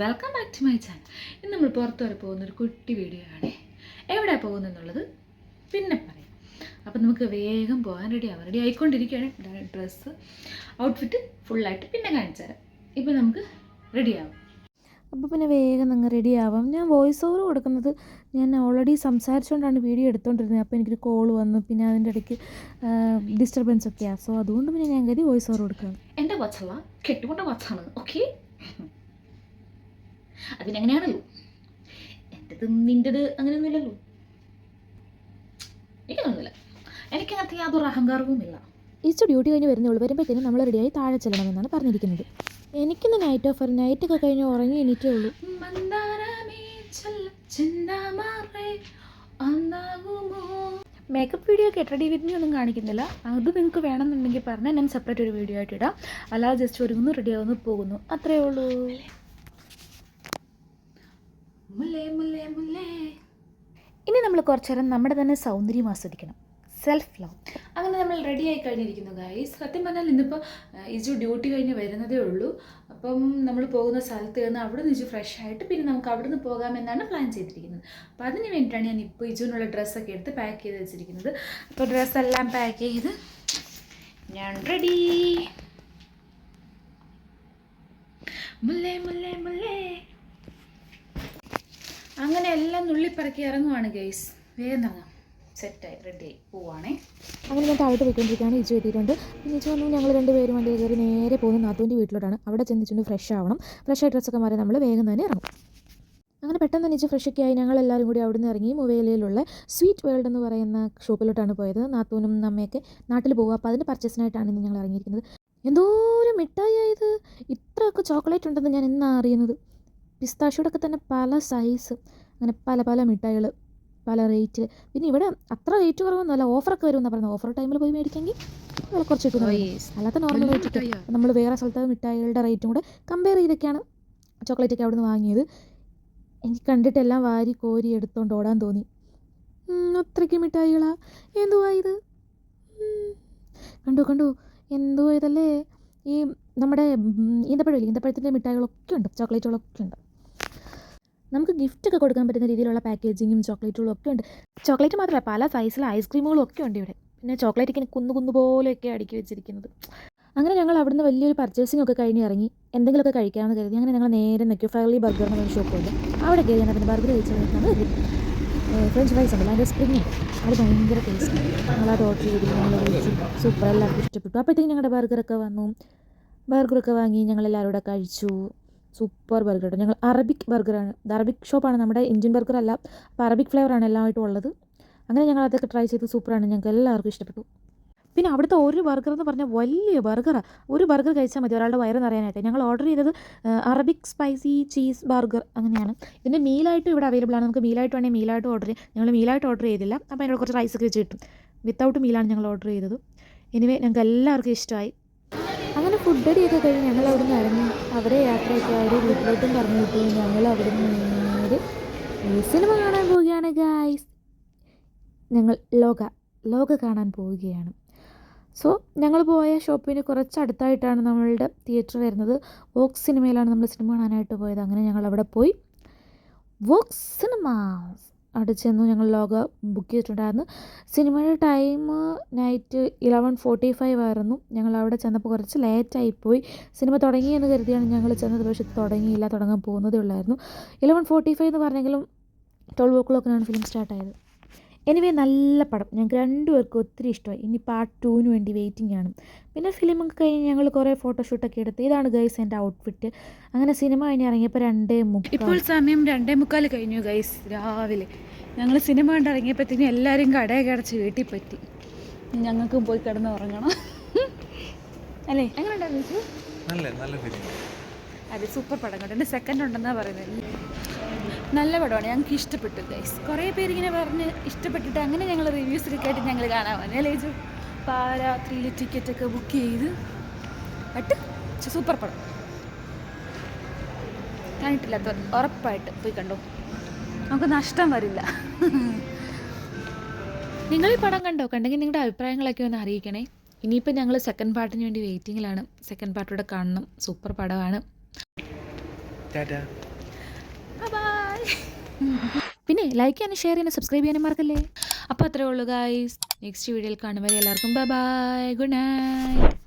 To my channel ഇന്ന് നമ്മൾ പുറത്ത് വരെ പോകുന്ന ഒരു കുട്ടി വീഡിയോ ആണ്. എവിടെ പോകുന്നെന്നുള്ളത് പിന്നെ പറയാം. അപ്പം നമുക്ക് വേഗം പോകാൻ റെഡി ആവാം റെഡി ആയിക്കൊണ്ടിരിക്കുകയാണ്. ഡ്രസ്സ് ഔട്ട്ഫിറ്റ് ഫുള്ളായിട്ട് പിന്നെ കാണിച്ചു തരാം. ഇപ്പം നമുക്ക് റെഡി ആവാം. അപ്പോൾ പിന്നെ വേഗം അങ്ങ് റെഡി ആവാം. ഞാൻ വോയിസ് ഓവർ കൊടുക്കുന്നത് ഞാൻ ഓൾറെഡി സംസാരിച്ചുകൊണ്ടാണ് വീഡിയോ എടുത്തുകൊണ്ടിരുന്നത് അപ്പോൾ എനിക്കൊരു കോൾ വന്നു. പിന്നെ അതിന്റെ ഇടയ്ക്ക് ഡിസ്റ്റർബൻസ് ഒക്കെയാണ് സോ അതുകൊണ്ട് പിന്നെ ഞാൻ കരുതി വോയിസ് ഓവർ കൊടുക്കുകയാണ്. എന്റെ വാച്ചല്ല കെട്ടുകൊണ്ട വാച്ചാണ് ഓക്കെ അതിനങ്ങനെയാണല്ലോ എന്റെത് നിന്റെത് അങ്ങനെയൊന്നുമില്ലല്ലോ. എനിക്കൊന്നുമില്ല എനിക്കങ്ങനത്തെ യാതൊരു അഹങ്കാരവും ഇല്ല. ഈസ്റ്റ് ഡ്യൂട്ടി കഴിഞ്ഞ് വരുന്നുള്ളൂ വരുമ്പോഴത്തേനും നമ്മൾ റെഡിയായി താഴെ ചെല്ലണമെന്നാണ് പറഞ്ഞിരിക്കുന്നത്. എനിക്കിന്ന് നൈറ്റ് ഓഫർ നൈറ്റ് ഒക്കെ കഴിഞ്ഞ് ഉറങ്ങി എനിക്കേ ഉള്ളൂ. മേക്കപ്പ് വീഡിയോ ഒക്കെ റെഡി വിത്ത് ഒന്നും കാണിക്കുന്നില്ല. അത് നിങ്ങൾക്ക് വേണമെന്നുണ്ടെങ്കിൽ പറഞ്ഞാൽ ഞാൻ സെപ്പറേറ്റ് ഒരു വീഡിയോ ആയിട്ട് ഇടാം. അല്ലാതെ ജസ്റ്റ് ഒരുങ്ങുന്നു റെഡി ആവുന്നു പോകുന്നു. അത്രേ ഉള്ളൂ. ഇനി നമ്മൾ കുറച്ചു നേരം നമ്മുടെ തന്നെ സൗന്ദര്യം ആസ്വദിക്കണം. സെൽഫ് ലവ് അങ്ങനെ നമ്മൾ റെഡി ആയി കഴിഞ്ഞിരിക്കുന്നു ഗൈസ് സത്യം പറഞ്ഞാൽ ഇന്നിപ്പോൾ ഇജു ഡ്യൂട്ടി കഴിഞ്ഞ് വരുന്നതേ ഉള്ളൂ. അപ്പം നമ്മൾ പോകുന്ന സ്ഥലത്ത് നിന്ന് അവിടെ നിന്ന് ഇജു ഫ്രഷ് ആയിട്ട് പിന്നെ നമുക്ക് അവിടെ നിന്ന് പോകാമെന്നാണ് പ്ലാൻ ചെയ്തിരിക്കുന്നത്. അപ്പോൾ അതിന് വേണ്ടിയിട്ടാണ് ഞാൻ ഇപ്പോൾ ഇജുവിനുള്ള ഡ്രസ്സൊക്കെ എടുത്ത് പാക്ക് ചെയ്ത് വെച്ചിരിക്കുന്നത്. അപ്പോൾ ഡ്രസ്സെല്ലാം പാക്ക് ചെയ്ത് ഞാൻ റെഡി മുല്ലേ മുല്ലേ മുല്ലേ. അങ്ങനെ എല്ലാം നുള്ളിപ്പറക്കി ഇറങ്ങുവാണ് ഗൈസ് വേഗം ഇറങ്ങാം. സെറ്റായി ആയി പോവാണേ. അങ്ങനെ ഞാൻ താഴോട്ട് പോയിക്കൊണ്ടിരിക്കുകയാണ്. ഇജു എത്തിയിട്ടുണ്ട്. പിന്നെ ഇജു വന്നു ഞങ്ങൾ രണ്ടുപേരും വണ്ടി കയറി നേരെ പോകുന്ന നാത്തൂന്റെ വീട്ടിലോട്ടാണ്. അവിടെ ചെന്നിട്ടുണ്ട് ഫ്രഷ് ആവണം. ഫ്രഷ് ആയി ഡ്രസ്സൊക്കെ മാറി നമ്മൾ വേഗം തന്നെ ഇറങ്ങും. അങ്ങനെ പെട്ടെന്ന് തന്നെ ഇജു ഫ്രഷൊക്കെ ആയി ഞങ്ങൾ എല്ലാവരും കൂടി അവിടെ നിന്ന് ഇറങ്ങി മൊബൈലിലുള്ള സ്വീറ്റ് വേൾഡ് എന്ന് പറയുന്ന ഷോപ്പിലോട്ടാണ് പോയത്. നാത്തൂനും നമ്മയൊക്കെ നാട്ടിൽ പോകുക അപ്പോൾ അതിന്റെ പർച്ചേസിനായിട്ടാണ് ഇന്ന് ഞങ്ങൾ ഇറങ്ങിയിരിക്കുന്നത്. എന്തോരം മിഠായി ആയത് ഇത്രയൊക്കെ ചോക്ലേറ്റ് ഉണ്ടെന്ന് ഞാൻ ഇന്നാണ് അറിയുന്നത്. പിസ്താഷോടൊക്കെ തന്നെ പല സൈസ് അങ്ങനെ പല പല മിഠായികൾ പല റേറ്റിൽ പിന്നെ ഇവിടെ അത്ര റേറ്റ് കുറവൊന്നുമല്ല. ഓഫറൊക്കെ വരുമെന്നാണ് പറയുന്നത്. ഓഫർ ടൈമിൽ പോയി മേടിക്കാമെങ്കിൽ വില കുറച്ച് കിട്ടുന്നത് അല്ലാത്ത നോർമൽ റേറ്റ് നമ്മൾ വേറെ സ്ഥലത്തെ മിഠായികളുടെ റേറ്റും കൂടെ കമ്പയർ ചെയ്തൊക്കെയാണ് ചോക്ലേറ്റ് ഒക്കെ അവിടുന്ന് വാങ്ങിയത്. എനിക്ക് കണ്ടിട്ടെല്ലാം വാരി കോരി എടുത്തോണ്ട് ഓടാൻ തോന്നി. അത്രയ്ക്ക് മിഠായികളാ. എന്തുവാ ഇത്? കണ്ടു കണ്ടു. എന്തോ ഇതല്ലേ? ഈ നമ്മുടെ ഈന്തപ്പഴമില്ലേ ഈന്തപ്പഴത്തിന്റെ മിഠായികളൊക്കെ ഉണ്ട്. ചോക്ലേറ്റുകളൊക്കെ ഉണ്ട്. നമുക്ക് ഗിഫ്റ്റ് ഒക്കെ കൊടുക്കാൻ പറ്റുന്ന രീതിയിലുള്ള പാക്കേജിങ്ങും ചോക്ലേറ്റുകളും ഒക്കെ ഉണ്ട്. ചോക്ലേറ്റ് മാത്രമല്ല പല സൈസിലെ ഐസ്ക്രീമുകളും ഒക്കെ ഉണ്ട് ഇവിടെ. പിന്നെ ചോക്ലേറ്റ് ഇങ്ങനെ കുന്നു കുന്നു പോലെയൊക്കെ അടുക്കി വെച്ചിരിക്കുന്നത്. അങ്ങനെ ഞങ്ങൾ അവിടുന്ന് വലിയൊരു പർച്ചേസിംഗ് ഒക്കെ കഴിഞ്ഞ് ഇറങ്ങി. എന്തെങ്കിലുമൊക്കെ കഴിക്കാമെന്ന് കരുതി. അങ്ങനെ ഞങ്ങൾ നേരെ നിൽക്കും ഫയർലി ബർഗർ എന്ന് പറഞ്ഞ ഷോപ്പുണ്ട് അവിടെ കയറി ഞാൻ അതിന്റെ ബർഗർ കഴിച്ചതാണ് കരുതി ഫ്രഞ്ച് ഫ്രൈസ് ഉണ്ടല്ലോ അതിന്റെ സ്പ്രിങ് അത് ഭയങ്കര ടേസ്റ്റ് ഞങ്ങളത് ഓർഡർ ചെയ്തു. ഞങ്ങൾ കഴിച്ചു. സൂപ്പർ എല്ലാവർക്കും ഇഷ്ടപ്പെട്ടു. അപ്പോഴത്തേക്കും ഞങ്ങളുടെ ബർഗറൊക്കെ വന്നു. ബർഗറൊക്കെ വാങ്ങി ഞങ്ങൾ എല്ലാവരും കൂടെ കഴിച്ചു. സൂപ്പർ ബർഗർ കേട്ടോ. ഞങ്ങൾ അറബിക് ബർഗറാണ്. ഇത് അറബിക് ഷോപ്പാണ്. നമ്മുടെ ഇന്ത്യൻ ബർഗർ അല്ല അപ്പോൾ അറബിക് ഫ്ലേവറാണ് എല്ലാമായിട്ടും ഉള്ളത്. അങ്ങനെ ഞങ്ങൾ അതൊക്കെ ട്രൈ ചെയ്ത് സൂപ്പറാണ്. ഞങ്ങൾക്ക് എല്ലാവർക്കും ഇഷ്ടപ്പെട്ടു. പിന്നെ അവിടുത്തെ ഒരു ബർഗർ എന്ന് പറഞ്ഞാൽ വലിയ ബർഗറാണ് ഒരു ബർഗർ കഴിച്ചാൽ മതി. ഒരാളുടെ വയറ് നിറയാനായിട്ട്. ഞങ്ങൾ ഓർഡർ ചെയ്തത് അറബിക് സ്പൈസി ചീസ് ബർഗർ അങ്ങനെയാണ്. ഇതിന്റെ മീലായിട്ടും ഇവിടെ അവൈലബിൾ ആണ്. നമുക്ക് മീലായിട്ട് വേണമെങ്കിൽ മീലായിട്ട് ഓർഡർ ചെയ്യാം. ഞങ്ങൾ മീലായിട്ട് ഓർഡർ ചെയ്തില്ല. അപ്പോൾ അതിനോട് കുറച്ച് റൈസ് വെച്ച് കിട്ടും. വിത്തൗട്ട് മീലാണ് ഞങ്ങൾ ഓർഡർ ചെയ്തത്. എനിവേ ഞങ്ങൾക്ക് എല്ലാവർക്കും ഇഷ്ടമായി. അടിയൊക്കെ കഴിഞ്ഞ് ഞങ്ങൾ അവിടെ നിന്ന് ഇറങ്ങി. അവരെ യാത്രയൊക്കെ അവർ വീട്ടിലോട്ടും പറഞ്ഞു വിട്ടു. ഞങ്ങൾ അവിടെ നിന്ന് നേരെ സിനിമ കാണാൻ പോവുകയാണ് ഗായ്സ് ഞങ്ങൾ ലോക ലോക കാണാൻ പോവുകയാണ്. സോ ഞങ്ങൾ പോയ ഷോപ്പിന് കുറച്ച് അടുത്തായിട്ടാണ് നമ്മളുടെ തിയേറ്റർ വരുന്നത്. വോക്സ് സിനിമയിലാണ് നമ്മൾ സിനിമ കാണാനായിട്ട് പോയത്. അങ്ങനെ ഞങ്ങൾ അവിടെ പോയി. Vox cinemas. അവിടെ ചെന്ന് ഞങ്ങൾ ലോഗ ബുക്ക് ചെയ്തിട്ടുണ്ടായിരുന്നു. സിനിമയുടെ time night eleven forty five ആയിരുന്നു. ഞങ്ങൾ അവിടെ ചെന്നപ്പോൾ കുറച്ച് ലേറ്റായിപ്പോയി സിനിമ തുടങ്ങി എന്ന് കരുതിയാണ് ഞങ്ങൾ ചെന്നത്. പക്ഷേ തുടങ്ങിയില്ല തുടങ്ങാൻ പോകുന്നതേ ഉള്ളായിരുന്നു. ഇലവൻ ഫോർട്ടി ഫൈവ് എന്ന് പറഞ്ഞെങ്കിലും ട്വൽവ് ഓ ക്ലോക്കിനാണ് ഫിലിം സ്റ്റാർട്ടായത് എനിവേ നല്ല പടം. ഞങ്ങൾക്ക് രണ്ടുപേർക്കും ഒത്തിരി ഇഷ്ടമായി. ഇനി പാർട്ട് ടൂവിന് വേണ്ടി വെയിറ്റിംഗ് ആണ്. പിന്നെ ഫിലിമൊക്കെ കഴിഞ്ഞ് ഞങ്ങൾ കുറേ ഫോട്ടോഷൂട്ടൊക്കെ എടുത്ത്. ഇതാണ് ഗൈസ് എന്റെ ഔട്ട്ഫിറ്റ് അങ്ങനെ സിനിമ കഴിഞ്ഞ് ഇറങ്ങിയപ്പോൾ രണ്ടേ മുക്കാൽ. ഇപ്പോൾ സമയം രണ്ടേ മുക്കാൽ കഴിഞ്ഞു ഗൈസ് രാവിലെ. ഞങ്ങൾ സിനിമ കണ്ടിറങ്ങിയപ്പോഴത്തേക്കും എല്ലാവരും കടയൊക്കെ അടച്ച് വീട്ടിൽ പറ്റി. ഞങ്ങൾക്കും പോയി കിടന്ന് ഉറങ്ങണം. അല്ലേ? എങ്ങനെ ഉണ്ടായിരുന്നു നല്ല നല്ല ഫിലിം അതെ സൂപ്പർ പടം കേട്ടോ എന്റെ സെക്കൻഡ് ഉണ്ടെന്നാണ് പറയുന്നത്. നല്ല പടമാണ്. ഞങ്ങൾക്ക് ഇഷ്ടപ്പെട്ടു ഗൈസ് കുറേ പേര് ഇങ്ങനെ പറഞ്ഞ് ഇഷ്ടപ്പെട്ടിട്ട് അങ്ങനെ ഞങ്ങൾ റിവ്യൂസിലൊക്കെ ആയിട്ട് ഞങ്ങൾ കാണാൻ വന്നേ ലേജു പാരാത്രിയിൽ ടിക്കറ്റൊക്കെ ബുക്ക് ചെയ്ത് ബട്ട് സൂപ്പർ പടം. കണ്ടിട്ടില്ലാത്ത ഉറപ്പായിട്ട് പോയി കണ്ടു? നമുക്ക് നഷ്ടം വരില്ല. നിങ്ങൾ ഈ പടം കണ്ടോ? കണ്ടെങ്കിൽ നിങ്ങളുടെ അഭിപ്രായങ്ങളൊക്കെ ഒന്ന് അറിയിക്കണേ. ഇനിയിപ്പോൾ ഞങ്ങൾ സെക്കൻഡ് പാർട്ടിന് വേണ്ടി വെയിറ്റിങ്ങിലാണ് സെക്കൻഡ് പാർട്ടൂടെ കാണണം. സൂപ്പർ പടമാണ്. പിന്നെ ലൈക്ക് ചെയ്യാനും ഷെയർ ചെയ്യാനും സബ്സ്ക്രൈബ് ചെയ്യാനും മറക്കല്ലേ? അപ്പോൾ അത്രേ ഉള്ളൂ ഗായ്സ് നെക്സ്റ്റ് വീഡിയോയിൽ കാണുമ്പോൾ എല്ലാവർക്കും ബൈ ബൈ ഗുഡ് നൈറ്റ്